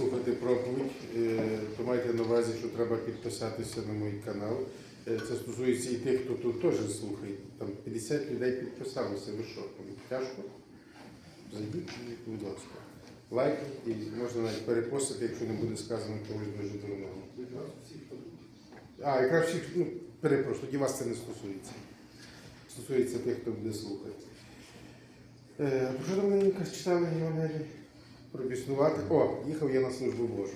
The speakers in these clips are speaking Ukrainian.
слухати проповідь, е, то майте на увазі, що треба підписатися на мій канал. Е, Це стосується і тих, хто тут теж слухає. Там 50 людей підписалося. Ви що, там тяжко? Зайдіть, і, будь ласка. Лайк і можна навіть перепостити, якщо не буде сказано когось дуже дурного. А, якраз всіх, ну, перепрошую, тоді вас це не стосується. Стосується тих, хто буде слухати. Е, про що там якось читали Євангелії? Про біснувати. О, їхав я на службу Божу.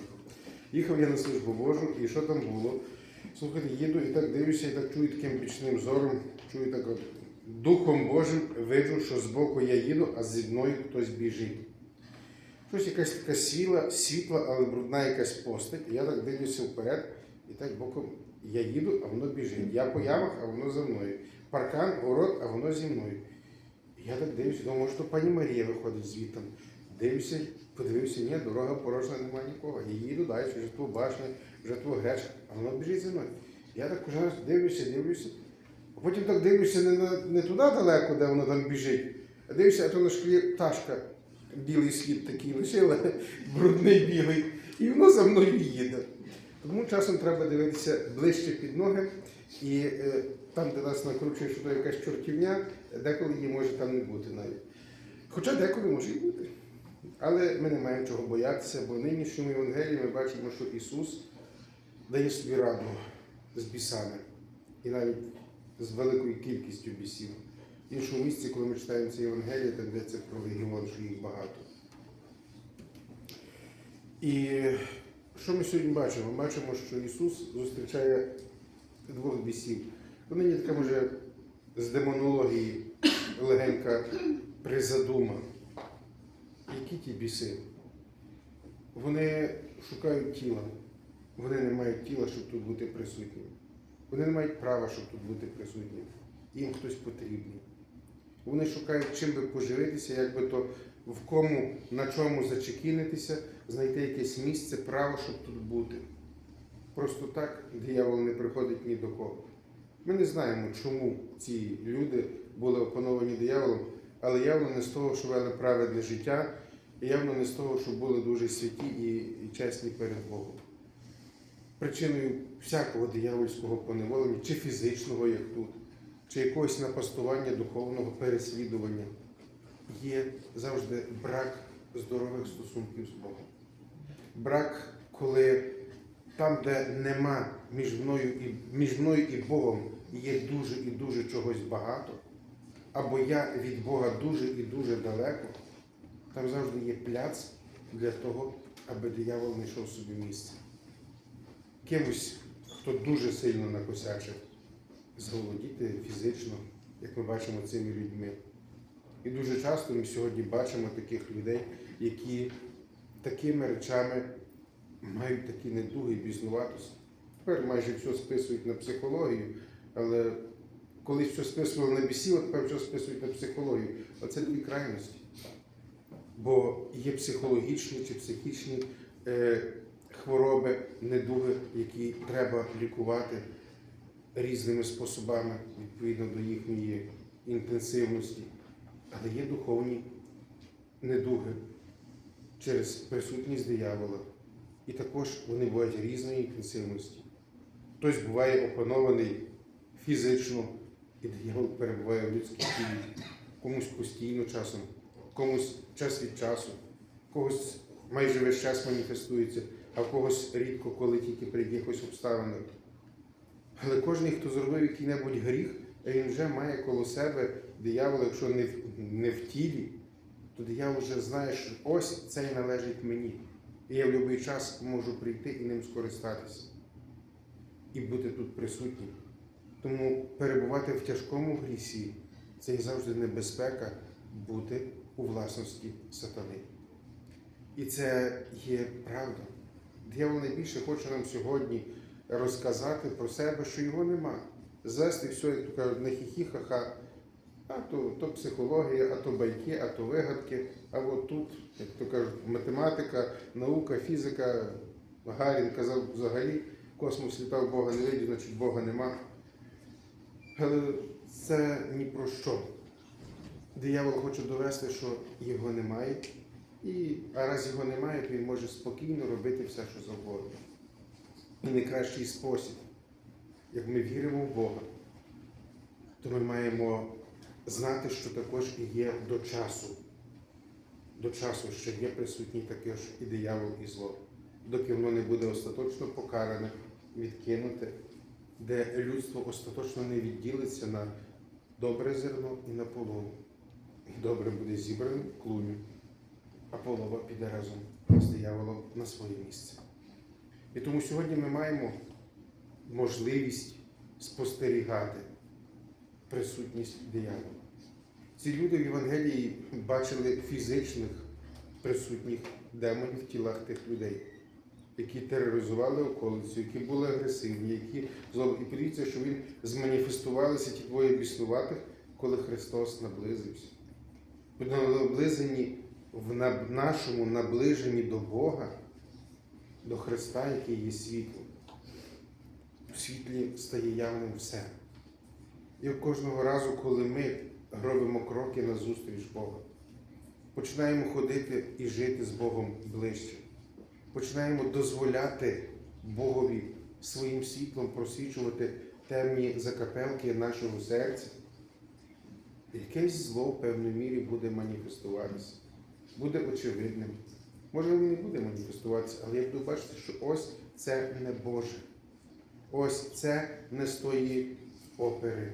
Їхав я на службу Божу, і що там було? Слухайте, їду і так дивлюся, і так чую таким бічним зором, чую так от, Духом Божим виджу, що збоку я їду, а зі мною хтось біжить. Щось якась така свіла, світла, але брудна якась постать. Я так дивлюся вперед, і так боком я їду, а воно біжить. Я по ямах, а воно за мною. Паркан, город, а воно зі мною. Я так дивлюся, думаю, може, то пані Марія виходить звідти. Дивлюся, подивився, ні, дорога порожня, немає нікого. Я їду далі, житло башня, житло гречка, а воно біжить за мною. Я так кожен раз дивлюся, дивлюся. А потім так дивлюся не, на, не туди далеко, де воно там біжить, а дивлюся, а то на шклі пташка, білий слід такий лишила, брудний білий, і воно за мною їде. Тому часом треба дивитися ближче під ноги, і е, там, де нас накручує, що то якась чортівня, деколи її може там не бути навіть. Хоча деколи може і бути. Але ми не маємо чого боятися, бо в нинішньому Євангелії ми бачимо, що Ісус дає собі раду з бісами і навіть з великою кількістю бісів. В іншому місці, коли ми читаємо це Євангеліє, там йдеться про легіон, що їх багато. І що ми сьогодні бачимо? Ми бачимо, що Ісус зустрічає двох бісів. То нині така може з демонології легенька призадума. Які ті біси? Вони шукають тіла. Вони не мають тіла, щоб тут бути присутніми. Вони не мають права, щоб тут бути присутніми. Їм хтось потрібний. Вони шукають, чим би поживитися, як би то в кому, на чому зачекінитися, знайти якесь місце, право, щоб тут бути. Просто так диявол не приходить ні до кого. Ми не знаємо, чому ці люди були опановані дияволом, але явно не з того, що вели праведне життя, явно не з того, що були дуже святі і, і чесні перед Богом. Причиною всякого диявольського поневолення, чи фізичного, як тут, чи якогось напастування духовного переслідування, є завжди брак здорових стосунків з Богом. Брак, коли там, де нема між мною і, між мною і Богом, є дуже і дуже чогось багато, або я від Бога дуже і дуже далеко, там завжди є пляц для того, аби диявол знайшов собі місце. Кимось, хто дуже сильно накосячив, зголодіти фізично, як ми бачимо цими людьми. І дуже часто ми сьогодні бачимо таких людей, які такими речами мають такі недуги, бізнуватості. Тепер майже все списують на психологію, але колись все списували на бісів, а тепер все списують на психологію. Оце дві крайності. Бо є психологічні чи психічні е, хвороби, недуги, які треба лікувати різними способами відповідно до їхньої інтенсивності. Але є духовні недуги через присутність диявола. І також вони бувають різної інтенсивності. Хтось буває опанований фізично, і диявол перебуває в людській тілі, комусь постійно часом, комусь час від часу, когось майже весь час маніфестується, а в когось рідко, коли тільки при якихось обставинах. Але кожен, хто зробив який-небудь гріх, він вже має коло себе диявол, якщо не в, не в тілі, то диявол вже знає, що ось цей належить мені. І я в будь-який час можу прийти і ним скористатися. І бути тут присутнім. Тому перебувати в тяжкому грісі це є завжди небезпека бути у власності сатани. І це є правда. Диявол найбільше хоче нам сьогодні розказати про себе, що його нема. Звести все, як то кажуть, на хі-хі-ха-ха. А то, то психологія, а то байки, а то вигадки. А от тут, як то кажуть, математика, наука, фізика. Гарін казав взагалі, космос літав, Бога не видів, значить Бога нема. Але це ні про що. Диявол хоче довести, що його немає, І, а раз його немає, то він може спокійно робити все, що завгодно. І найкращий спосіб, як ми віримо в Бога, то ми маємо знати, що також і є до часу. До часу, що є присутній також і диявол, і зло, доки воно не буде остаточно покаране, відкинуте, де людство остаточно не відділиться на добре зерно і на полову. Добре буде зібране в клуню, а полова піде разом з дияволом на своє місце. І тому сьогодні ми маємо можливість спостерігати присутність диявола. Ці люди в Євангелії бачили фізичних присутніх демонів в тілах тих людей, які тероризували околицю, які були агресивні, які зло. І подивіться, що він зманіфестувалися ті двоє біснуватих, коли Христос наблизився. Бо наблизані в нашому наближенні до Бога, до Христа, який є світлом. У світлі стає явним все. І кожного разу, коли ми робимо кроки на зустріч Бога, починаємо ходити і жити з Богом ближче, починаємо дозволяти Богові своїм світлом просвічувати темні закапелки нашого серця, якесь зло в певній мірі буде маніфестуватися, буде очевидним. Може, воно не буде маніфестуватися, але я буду бачити, що ось це не Боже. Ось це не з тої опери.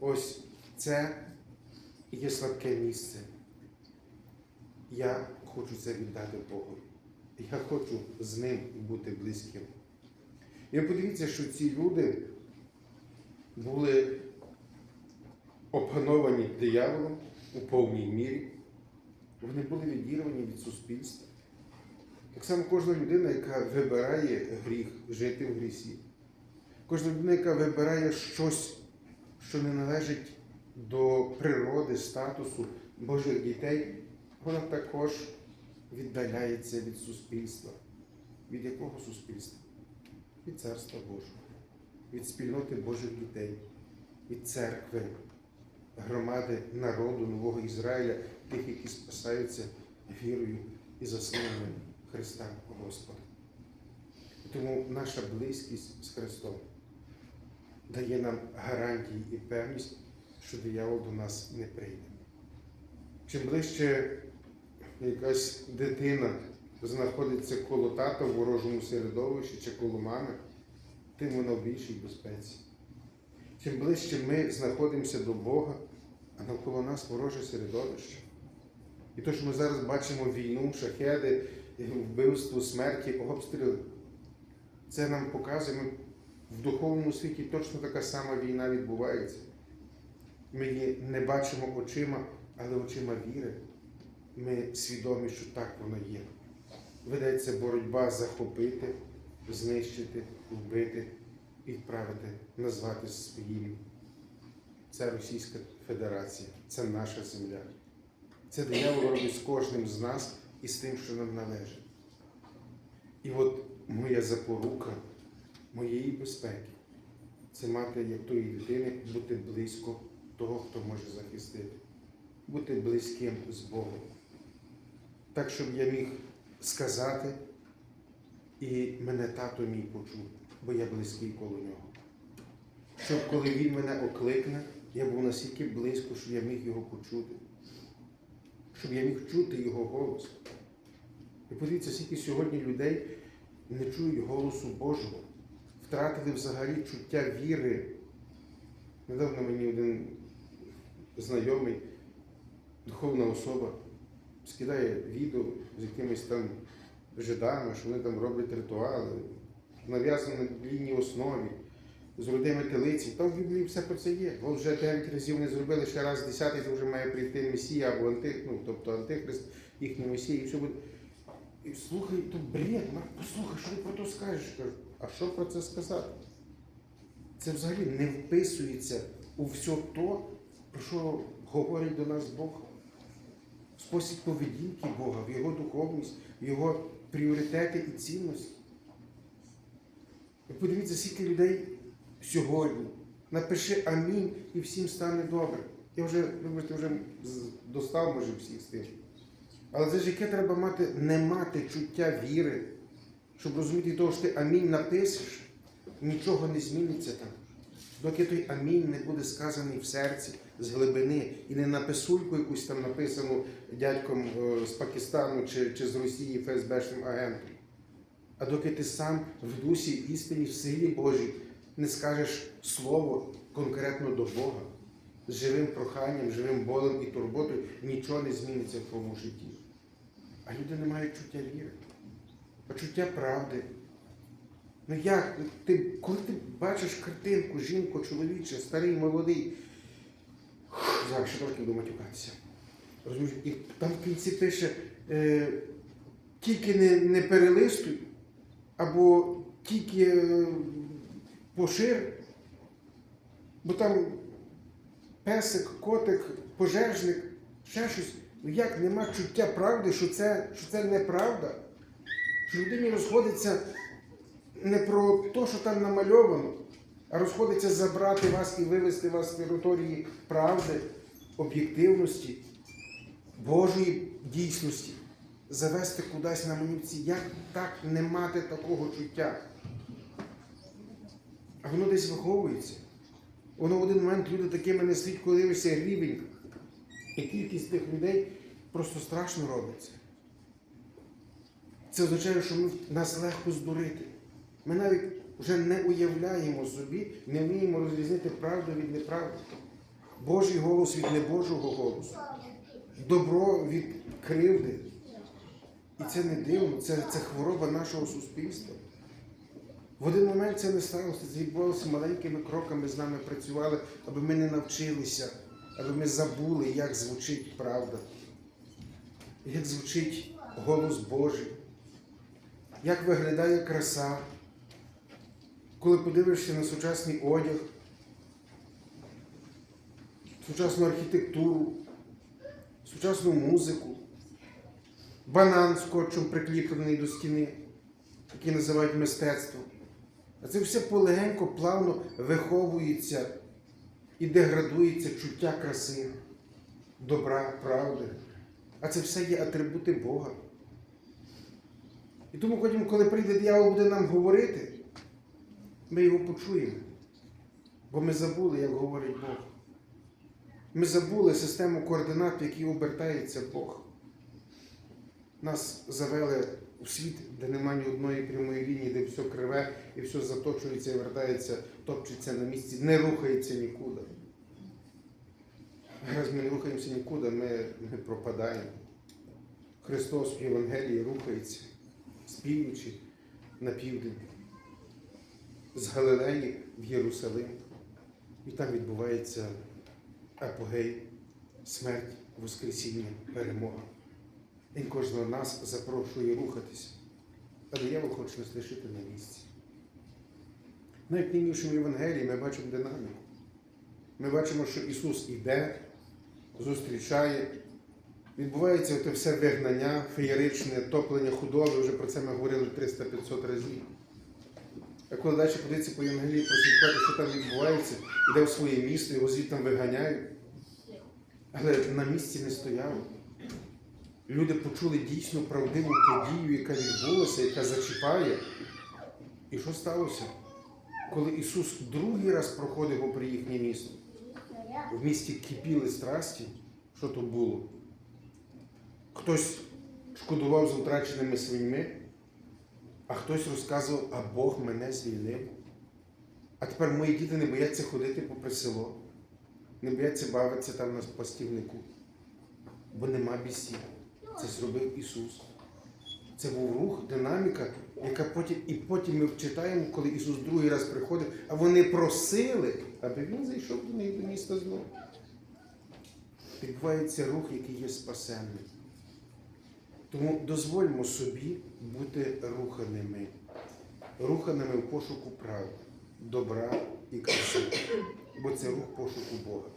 Ось це є слабке місце. Я хочу це віддати Богу. Я хочу з ним бути близьким. І подивіться, що ці люди були опановані дияволом у повній мірі. Вони були відірвані від суспільства. Так само кожна людина, яка вибирає гріх, жити в грісі. Кожна людина, яка вибирає щось, що не належить до природи, статусу Божих дітей, вона також віддаляється від суспільства. Від якого суспільства? Від Царства Божого, від спільноти Божих дітей, від церкви, громади народу Нового Ізраїля, тих, які спасаються вірою і засланням Христа Господа. Тому наша близькість з Христом дає нам гарантії і певність, що диявол до нас не прийде. Чим ближче якась дитина знаходиться коло тата в ворожому середовищі чи коло мами, тим вона в більшій безпеці. Чим ближче ми знаходимося до Бога, а навколо нас вороже середовище. І те, що ми зараз бачимо війну, шахеди, вбивство, смерті, обстріли, це нам показує, ми в духовному світі точно така сама війна відбувається. Ми її не бачимо очима, але очима віри. Ми свідомі, що так воно є. Ведеться боротьба захопити, знищити, вбити відправити, назвати своїм. Це Російська Федерація, це наша земля. Це диявол робить з кожним з нас і з тим, що нам належить. І от моя запорука моєї безпеки це мати, як тої дитини, бути близько того, хто може захистити, бути близьким з Богом. Так, щоб я міг сказати, і мене тато мій почув, бо я близький коло нього. Щоб коли він мене окликне, я був настільки близько, що я міг його почути, щоб я міг чути його голос. І подивіться, скільки сьогодні людей не чують голосу Божого, втратили взагалі чуття віри. Недавно мені один знайомий, духовна особа, скидає відео з якимись там жидами, що вони там роблять ритуали, нав'язано на біблійній основі, з родими телиці. Там в Біблії все про це є. От вже 9 разів не зробили, ще раз десятий, то вже має прийти Месія або Антих, ну, тобто Антихрист, їхній Месія, і все буде. І слухай, то бред, послухай, що ти про то скажеш? А що про це сказати? Це взагалі не вписується у все то, про що говорить до нас Бог. Спосіб поведінки Бога, в Його духовність, в Його пріоритети і цінності. Подивіться, скільки людей сьогодні. Напиши амінь і всім стане добре. Я вже, вибачте, вже достав, може, всіх з тим. Але це ж яке треба мати, не мати чуття віри, щоб розуміти того, що ти амінь напишеш, нічого не зміниться там. Доки той амінь не буде сказаний в серці з глибини і не на писульку якусь там написану дядьком е, з Пакистану чи, чи з Росії ФСБшним агентом. А доки ти сам в дусі істині, в силі Божій не скажеш слово конкретно до Бога, з живим проханням, живим болем і турботою, нічого не зміниться в твоєму житті. А люди не мають чуття віри, почуття правди. Ну як? Ти, коли ти бачиш картинку, жінку, чоловіче, старий, молодий, зараз ще буду матюкатися. Розумієш, і там в кінці пише, е, тільки не, не перелистуй, або тільки е, пошир, бо там песик, котик, пожежник, ще щось. Ну як нема чуття правди, що це, що це неправда? Що людині розходиться не про те, що там намальовано, а розходиться забрати вас і вивести вас з території правди, об'єктивності, Божої дійсності, завести кудись на манівці. Як так не мати такого чуття? А воно десь виховується. Воно в один момент люди такими не слід, коли дивишся рівень і кількість тих людей просто страшно робиться. Це означає, що ми, нас легко здурити. Ми навіть вже не уявляємо собі, не вміємо розрізнити правду від неправди. Божий голос від небожого голосу, добро від кривди. І це не дивно, це, це хвороба нашого суспільства. В один момент це не сталося, це відбувалося маленькими кроками з нами працювали, аби ми не навчилися, аби ми забули, як звучить правда, як звучить голос Божий, як виглядає краса. Коли подивишся на сучасний одяг, сучасну архітектуру, сучасну музику, банан скотчем прикліплений до стіни, який називають мистецтвом. А це все полегенько, плавно виховується і деградується чуття краси, добра, правди. А це все є атрибути Бога. І тому потім, коли прийде диявол буде нам говорити, ми його почуємо. Бо ми забули, як говорить Бог. Ми забули систему координат, в якій обертається Бог. Нас завели у світ, де немає ні одної прямої лінії, де все криве і все заточується і вертається, топчеться на місці, не рухається нікуди. Раз ми не рухаємося нікуди, ми, ми пропадаємо. Христос в Євангелії рухається з півночі на південь, з Галилеї в Єрусалим. І там відбувається апогей, смерть, Воскресіння, перемога. Він кожного нас запрошує рухатися. А диявол хоче нас лишити на місці. Навіть в нинішньому Євангелії ми бачимо динаміку. Ми бачимо, що Ісус іде, зустрічає. Відбувається те все вигнання, феєричне, топлення худоби, вже про це ми говорили 300-500 разів. А коли далі подивитися по Євангелії, прослідкувати, що там відбувається, іде в своє місто, його звідти виганяють. Але на місці не стояв. Люди почули дійсно правдиву подію, яка відбулася, яка зачіпає. І що сталося? Коли Ісус другий раз проходив попри їхнє місто, в місті кипіли страсті, що то було? Хтось шкодував з втраченими свиньми, а хтось розказував, а Бог мене звільнив. А тепер мої діти не бояться ходити попри село, не бояться бавитися там на постівнику, бо нема бісів. Це зробив Ісус. Це був рух, динаміка, яка потім, і потім ми читаємо, коли Ісус другий раз приходив, а вони просили, аби Він зайшов до них до міста знову. Відбувається рух, який є спасенним. Тому дозвольмо собі бути руханими, руханими в пошуку правди, добра і краси, бо це рух пошуку Бога.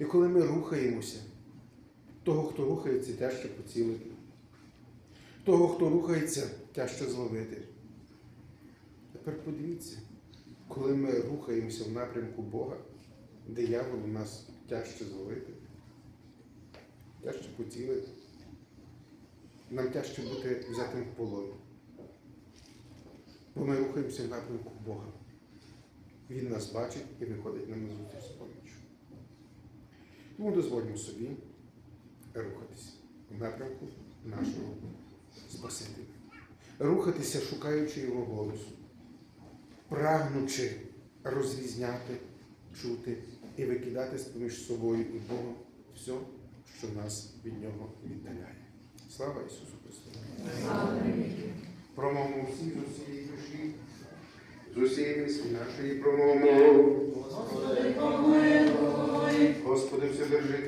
І коли ми рухаємося, того, хто рухається, тяжко поцілити. Того, хто рухається, тяжко зловити. Тепер подивіться, коли ми рухаємося в напрямку Бога, дияволу нас тяжче зловити, тяжче поцілити. нам тяжче бути взятим в полон. Бо ми рухаємося в напрямку Бога. Він нас бачить і виходить нам на зустріч з поміччю. Тому дозволимо собі рухатися в напрямку нашого Спасителя. Рухатися, шукаючи Його голосу, прагнучи розрізняти, чути і викидати поміж собою і Богом все, що нас від Нього віддаляє. Слава Ісусу Христу! Промовимо всі з усієї душі, з усієї мислі нашої промовимо. Господи, Вседержитель.